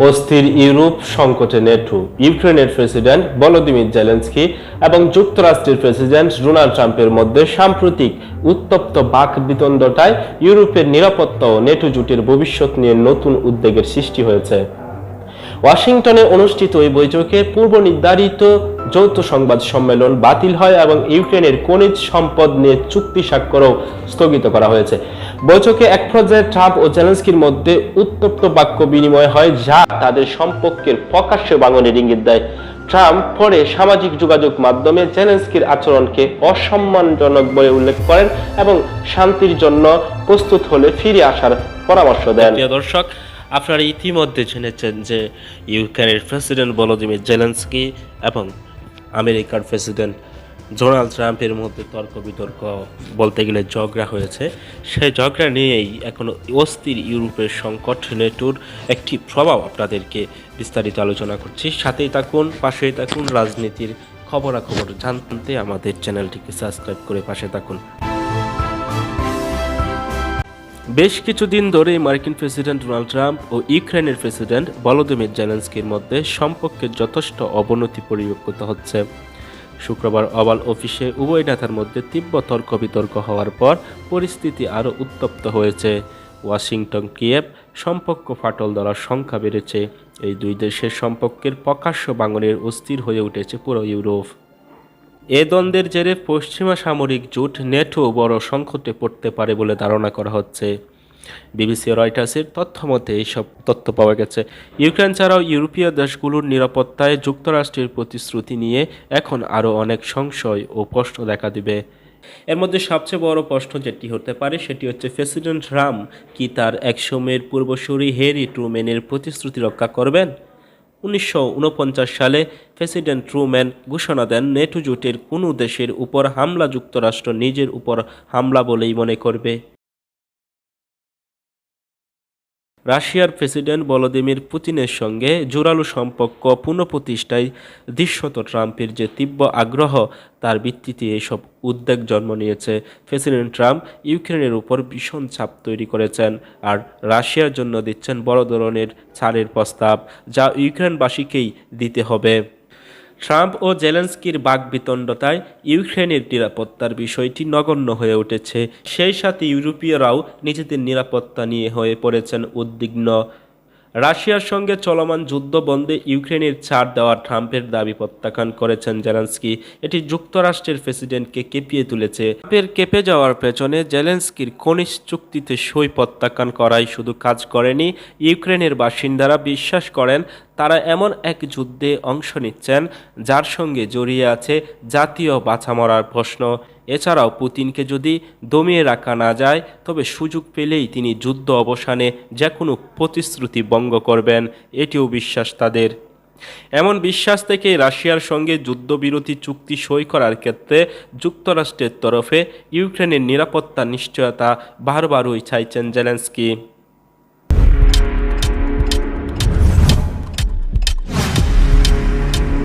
অস্থির ইউরোপ, সংকটে নেটু, ইউক্রেনের প্রেসিডেন্ট ভলোদিমির জেলেন্সকি এবং যুক্তরাষ্ট্রের প্রেসিডেন্ট ডোনাল্ড ট্রাম্পের মধ্যে সাম্প্রতিক উত্তপ্ত বাক বিতণ্ডটায় ইউরোপের নিরাপত্তা ও নেটো জুটির ভবিষ্যৎ নিয়ে নতুন উদ্বেগের সৃষ্টি হয়েছে। ওয়াশিংটনে অনুষ্ঠিত ওই বৈঠকে পূর্ব নির্ধারিত যৌথ সংবাদ সম্মেলন বাতিল হয় এবং ইউক্রেনের খনিজ সম্পদ নিয়ে চুক্তি স্বাক্ষরও স্থগিত করা হয়েছে। বৈঠকে এক পর্যায়ে ট্রাম্প ও জেলেন্সকির মধ্যে উত্তপ্ত বাক্য বিনিময় হয়, যা তাদের সম্পর্কের প্রকাশ্য বাঙনের ইঙ্গিত দেয়। ট্রাম্প পরে সামাজিক যোগাযোগ মাধ্যমে জেলেন্সকির আচরণকে অসম্মানজনক বলে উল্লেখ করেন এবং শান্তির জন্য প্রস্তুত হলে ফিরে আসার পরামর্শ দেন। দর্শক আপনারা ইতিমধ্যে জেনেছেন যে ইউক্রেনের প্রেসিডেন্ট ভলোদিমির জেলেন্সকি এবং আমেরিকার প্রেসিডেন্ট ডোনাল্ড ট্রাম্পের মধ্যে তর্ক বিতর্ক বলতে গেলে ঝগড়া হয়েছে। সেই ঝগড়া নিয়েই এখন অস্থির ইউরোপের সংকট নেটুর একটি প্রভাব আপনাদেরকে বিস্তারিত আলোচনা করছি। সাথেই থাকুন, পাশেই থাকুন, রাজনীতির খবরাখবর জানতে আমাদের চ্যানেলটিকে সাবস্ক্রাইব করে পাশে থাকুন। বেশ কিছুদিন ধরে মার্কিন প্রেসিডেন্ট ডোনাল্ড ট্রাম্প ও ইউক্রেনের প্রেসিডেন্ট ভলোদিমির জেলেন্সকির মধ্যে সম্পর্কের যথেষ্ট অবনতি পরিলক্ষিত হচ্ছে। শুক্রবার ওভাল অফিসে উভয় নেতার মধ্যে তীব্র তর্ক বিতর্ক হওয়ার পর পরিস্থিতি আরও উত্তপ্ত হয়েছে। ওয়াশিংটন, কিয়েভ সম্পর্ক ফাটল ধরার সংখ্যা বেড়েছে। এই দুই দেশের সম্পর্কের প্রকাশ্য বাঙনের অস্থির হয়ে উঠেছে পুরো ইউরোপ। এ দ্বন্দ্বের জেরে পশ্চিমা সামরিক জোট নেটো বড় সংকটে পড়তে পারে বলে ধারণা করা হচ্ছে। বিবিসি রয়টার্সের তথ্য মতে এইসব তথ্য পাওয়া গেছে। ইউক্রেন ছাড়াও ইউরোপীয় দেশগুলোর নিরাপত্তায় যুক্তরাষ্ট্রের প্রতিশ্রুতি নিয়ে এখন আরও অনেক সংশয় ও প্রশ্ন দেখা দিবে। এর মধ্যে সবচেয়ে বড় প্রশ্ন যেটি হতে পারে সেটি হচ্ছে প্রেসিডেন্ট রাম কি তার একসময়ের পূর্বসূরি হেরি ট্রুমেনের প্রতিশ্রুতি রক্ষা করবেন? উনিশশো ঊনপঞ্চাশ সালে প্রেসিডেন্ট ট্রুম্যান ঘোষণা দেন, নেটো জোটের কোনো দেশের উপর হামলা যুক্তরাষ্ট্র নিজের উপর হামলা বলেই মনে করবে। রাশিয়ার প্রেসিডেন্ট ভলোদিমির পুতিনের সঙ্গে জোরালো সম্পর্ক পুনঃপ্রতিষ্ঠায় দৃশ্যত ট্রাম্পের যে তীব্র আগ্রহ, তার ভিত্তিতে এইসব উদ্বেগ জন্ম নিয়েছে। প্রেসিডেন্ট ট্রাম্প ইউক্রেনের উপর ভীষণ চাপ তৈরি করেছেন আর রাশিয়ার জন্য দিচ্ছেন বড় ধরনের ছাড়ের প্রস্তাব, যা ইউক্রেনবাসীকেই দিতে হবে। ট্রাম্প ও জেলেন্সকির বাকবিতণ্ডতায় ইউক্রেনের নিরাপত্তার বিষয়টি নগণ্য হয়ে উঠেছে। সেই সাথে ইউরোপীয়রাও নিজেদের নিরাপত্তা নিয়ে হয়ে পড়েছেন উদ্বিগ্ন। রাশিয়ার সঙ্গে চলমান যুদ্ধ বন্ধে ইউক্রেনের ছাড় দেওয়া ট্রাম্পের দাবি প্রত্যাখ্যান করেছেন জেলেন্সকি। এটি যুক্তরাষ্ট্রের প্রেসিডেন্টকে কেঁপিয়ে তুলেছে। ট্রাম্পের কেঁপে যাওয়ার পেছনে জেলেন্সকির খনিজ চুক্তিতে সই প্রত্যাখ্যান করাই শুধু কাজ করেনি, ইউক্রেনের বাসিন্দারা বিশ্বাস করেন তারা এমন এক যুদ্ধে অংশ নিচ্ছেন, যার সঙ্গে জড়িয়ে আছে জাতীয় বাছা মরার প্রশ্ন। এছাড়াও পুতিনকে যদি দমিয়ে রাখা না যায়, তবে সুযোগ পেলেই তিনি যুদ্ধ অবসানে যে কোনো প্রতিশ্রুতি ভঙ্গ করবেন, এটিও বিশ্বাস তাদের। এমন বিশ্বাস থেকে রাশিয়ার সঙ্গে যুদ্ধবিরতি চুক্তি সই করার ক্ষেত্রে যুক্তরাষ্ট্রের তরফে ইউক্রেনের নিরাপত্তা নিশ্চয়তা বারবারই চাইছেন জেলেন্সকি।